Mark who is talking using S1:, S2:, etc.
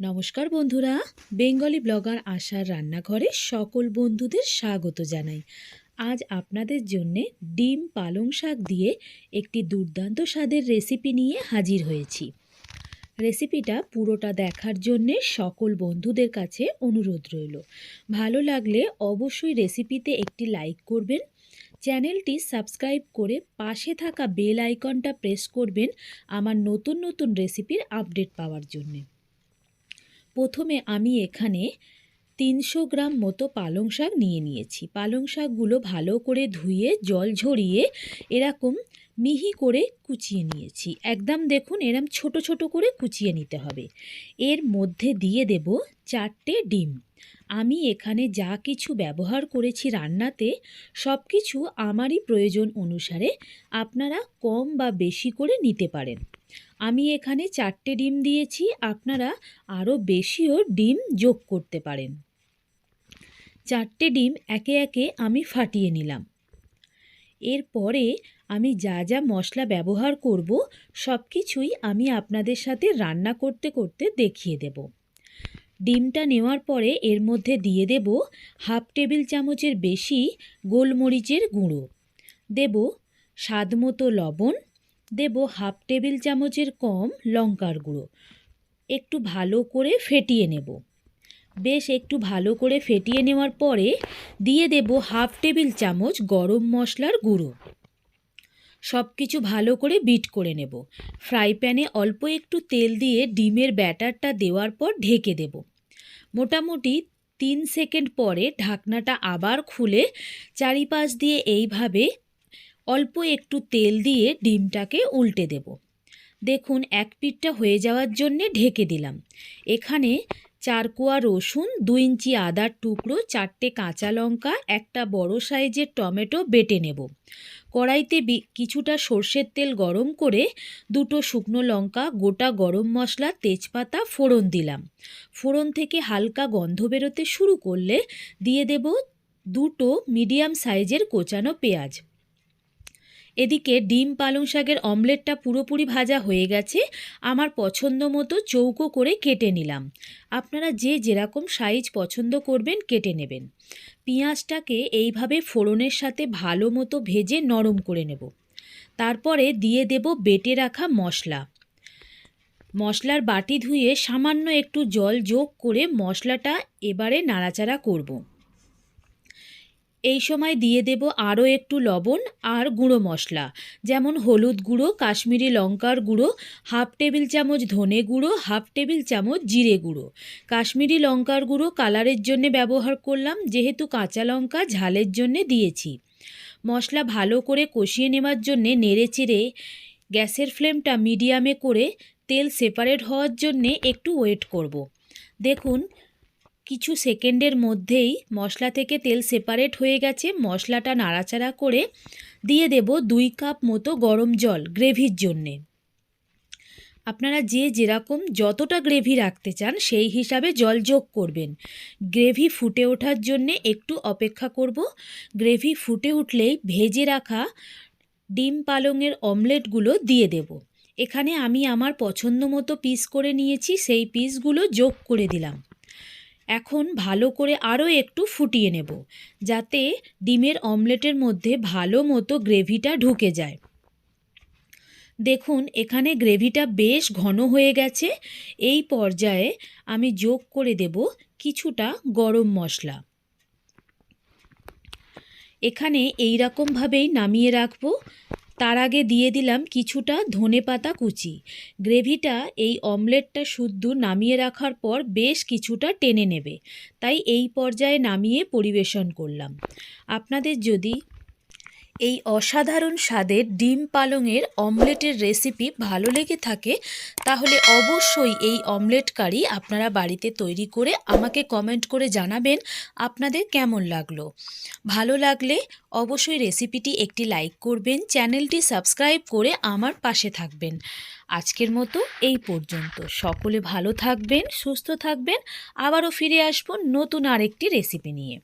S1: নমস্কার বন্ধুরা, Bengali blogger আশার রান্নাঘরে সকল বন্ধুদের স্বাগত জানাই। আজ আপনাদের জন্যে ডিম পালং শাক দিয়ে একটি দুর্দান্ত স্বাদের রেসিপি নিয়ে হাজির হয়েছি। রেসিপিটা পুরোটা দেখার জন্যে সকল বন্ধুদের কাছে অনুরোধ রইল। ভালো লাগলে অবশ্যই রেসিপিতে একটি লাইক করবেন, চ্যানেলটি সাবস্ক্রাইব করে পাশে থাকা বেল আইকনটা প্রেস করবেন আমার নতুন নতুন রেসিপির আপডেট পাওয়ার জন্যে। প্রথমে আমি এখানে তিনশো গ্রাম মতো পালং শাক নিয়ে নিয়েছি। পালং শাকগুলো ভালো করে ধুয়ে, জল ঝরিয়ে এরকম মিহি করে কুচিয়ে নিয়েছি। একদম দেখুন এরম ছোট ছোট করে কুচিয়ে নিতে হবে। এর মধ্যে দিয়ে দেব চারটে ডিম। আমি এখানে যা কিছু ব্যবহার করেছি রান্নাতে সব কিছু আমারই প্রয়োজন অনুসারে আপনারা কম বা বেশি করে নিতে পারেন। আমি এখানে চারটে ডিম দিয়েছি, আপনারা আরও বেশিও ডিম যোগ করতে পারেন। চারটে ডিম একে একে আমি ফাটিয়ে নিলাম। এরপরে আমি যা যা মশলা ব্যবহার করব, সব কিছুই আমি আপনাদের সাথে রান্না করতে করতে দেখিয়ে দেব। ডিমটা নেওয়ার পরে এর মধ্যে দিয়ে দেব হাফ টেবিল চামচের বেশি গোলমরিচের গুঁড়ো। দেব স্বাদমতো লবণ দেব হাফ টেবিল চামচের কম লঙ্কার গুঁড়ো। একটু ভালো করে ফেটিয়ে নেব। বেশ একটু ভালো করে ফেটিয়ে নেওয়ার পরে দিয়ে দেব হাফ টেবিল চামচ গরম মশলার গুঁড়ো। সব কিছু ভালো করে বিট করে নেব। ফ্রাই প্যানে অল্প একটু তেল দিয়ে ডিমের ব্যাটারটা দেওয়ার পর ঢেকে দেব। মোটামুটি তিন সেকেন্ড পরে ঢাকনাটা আবার খুলে চারিপাশ দিয়ে এইভাবে অল্প একটু তেল দিয়ে ডিমটাকে উল্টে দেব। দেখুন, এক পিঠটা হয়ে যাওয়ার জন্যে ঢেকে দিলাম। এখানে চার কোয়া রসুন, দু ইঞ্চি আদার টুকরো, চারটে কাঁচা লঙ্কা, একটা বড় সাইজের টমেটো বেটে নেব। কড়াইতে কিছুটা সর্ষের তেল গরম করে দুটো শুকনো লঙ্কা, গোটা গরম মশলা, তেজপাতা, ফোড়ন দিলাম। ফোড়ন থেকে হালকা গন্ধ বেরোতে শুরু করলে দিয়ে দেব দুটো মিডিয়াম সাইজের কোচানো পেঁয়াজ। এদিকে ডিম পালং শাকের অমলেটটা পুরোপুরি ভাজা হয়ে গেছে, আমার পছন্দ মতো চৌকো করে কেটে নিলাম। আপনারা যে যেরকম সাইজ পছন্দ করবেন কেটে নেবেন। পেঁয়াজটাকে এইভাবে ফোড়নের সাথে ভালো মতো ভেজে নরম করে নেব। তারপরে দিয়ে দেব বেটে রাখা মশলা। মশলার বাটি ধুয়ে সামান্য একটু জল যোগ করে মশলাটা এবারে নাড়াচাড়া করব। এই সময় দিয়ে দেব আরও একটু লবণ আর গুঁড়ো মশলা, যেমন হলুদ গুঁড়ো, কাশ্মীরি লঙ্কার গুঁড়ো, হাফ টেবিল চামচ ধনে গুঁড়ো, হাফ টেবিল চামচ জিরে গুঁড়ো কাশ্মীরি লঙ্কার গুঁড়ো কালারের জন্য ব্যবহার করলাম, যেহেতু কাঁচা লঙ্কা ঝালের জন্যে দিয়েছি মশলা ভালো করে কষিয়ে নেওয়ার জন্যে নেড়ে চেড়ে গ্যাসের ফ্লেমটা মিডিয়ামে করে তেল সেপারেট হওয়ার জন্যে একটু ওয়েট করব। দেখুন কিছু সেকেন্ডের মধ্যেই মশলা থেকে তেল সেপারেট হয়ে গেছে। মশলাটা নাড়াচাড়া করে দিয়ে দেব দুই কাপ মতো গরম জল গ্রেভির জন্যে। আপনারা যে যেরকম যতটা গ্রেভি রাখতে চান, সেই হিসাবে জল যোগ করবেন। গ্রেভি ফুটে ওঠার জন্যে একটু অপেক্ষা করব। গ্রেভি ফুটে উঠলেই ভেজে রাখা ডিম পালংয়ের অমলেটগুলো দিয়ে দেব। এখানে আমি আমার পছন্দ মতো পিস করে নিয়েছি, সেই পিসগুলো যোগ করে দিলাম। এখন ভালো করে আরও একটু ফুটিয়ে নেব, যাতে ডিমের অমলেটের মধ্যে ভালো মতো গ্রেভিটা ঢুকে যায়। দেখুন, এখানে গ্রেভিটা বেশ ঘন হয়ে গেছে। এই পর্যায়ে আমি যোগ করে দেব কিছুটা গরম মশলা। এখানে এই রকমভাবেই নামিয়ে রাখব। তার আগে দিয়ে দিলাম কিছুটা ধনে পাতা কুচি। গ্রেভিটা এই অমলেটটা শুদ্ধ নামিয়ে রাখার পর বেশ কিছুটা টেনে নেবে। তাই এই পর্যায়ে নামিয়ে পরিবেশন করলাম। আপনাদের যদি এই অসাধারণ স্বাদের ডিম পালংয়ের অমলেটের রেসিপি ভালো লেগে থাকে, তাহলে অবশ্যই এই অমলেট কারি আপনারা বাড়িতে তৈরি করে আমাকে কমেন্ট করে জানাবেন আপনাদের কেমন লাগল। ভালো লাগলে অবশ্যই রেসিপিটি একটি লাইক করবেন, চ্যানেলটি সাবস্ক্রাইব করে আমার পাশে থাকবেন। আজকের মতো এই পর্যন্ত। সকলে ভালো থাকবেন, সুস্থ থাকবেন, আবারও ফিরে আসব নতুন আরেকটি রেসিপি নিয়ে।